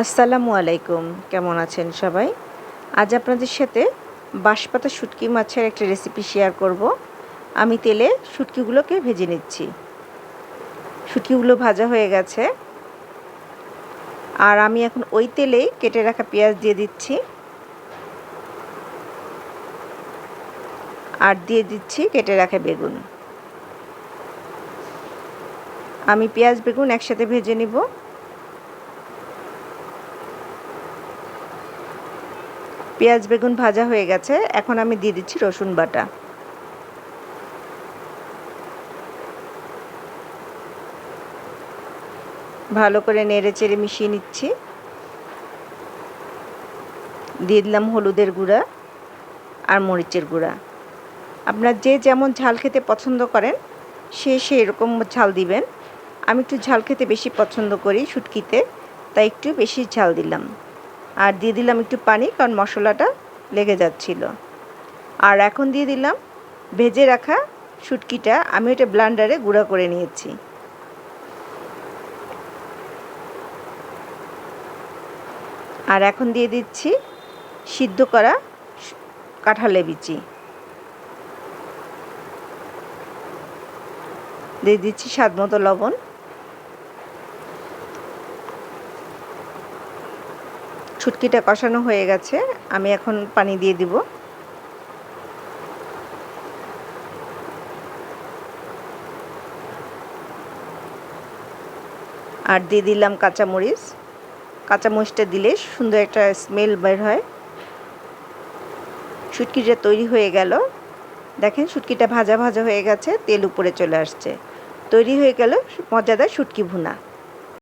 আসসালামু আলাইকুম। কেমন আছেন সবাই? আজ আপনাদের সাথে বাঁশপাতা শুটকি মাছের একটা রেসিপি শেয়ার করব। আমি তেলে শুটকিগুলোকে ভেজে নিচ্ছি। শুটকিগুলো ভাজা হয়ে গেছে। আর আমি এখন ওই তেলেই কেটে রাখা পেঁয়াজ দিয়ে দিচ্ছি। আর দিয়ে দিচ্ছি কেটে রাখা বেগুন। আমি পেঁয়াজ, বেগুন একসাথে ভেজে নিব। পেঁয়াজ বেগুন ভাজা হয়ে গেছে। এখন আমি দিয়ে দিচ্ছি রসুন বাটা। ভালো করে নেড়ে চেড়ে মিশিয়ে নিচ্ছি। দিয়ে দিলাম হলুদের গুঁড়া আর মরিচের গুঁড়া। আপনার যে যেমন ঝাল খেতে পছন্দ করেন, সে সেই রকম ঝাল দিবেন। আমি একটু ঝাল খেতে বেশি পছন্দ করি শুটকিতে, তাই একটু বেশি ঝাল দিলাম। আর দিয়ে দিলাম একটু পানি, কারণ মশলাটা লেগে যাচ্ছিল। আর এখন দিয়ে দিলাম ভেজে রাখা শুটকিটা, আমি এটা ব্লান্ডারে গুঁড়া করে নিয়েছি। আর এখন দিয়ে দিচ্ছি সিদ্ধ করা কাঁঠালে বিচি দিয়ে দিচ্ছি স্বাদ মতো লবণ। ছুটকিটা কষানো হয়ে গেছে, আমি এখন পানি দিয়ে দিব। আর দিয়ে দিলাম কাঁচামরিচ। কাঁচামরিচটা দিলে সুন্দর একটা স্মেল বের হয়। শুটকিটা তৈরি হয়ে গেল, দেখেন শুটকিটা ভাজা ভাজা হয়ে গেছে, তেল উপরে চলে আসছে। তৈরি হয়ে গেল মজাদার শুটকি ভুনা।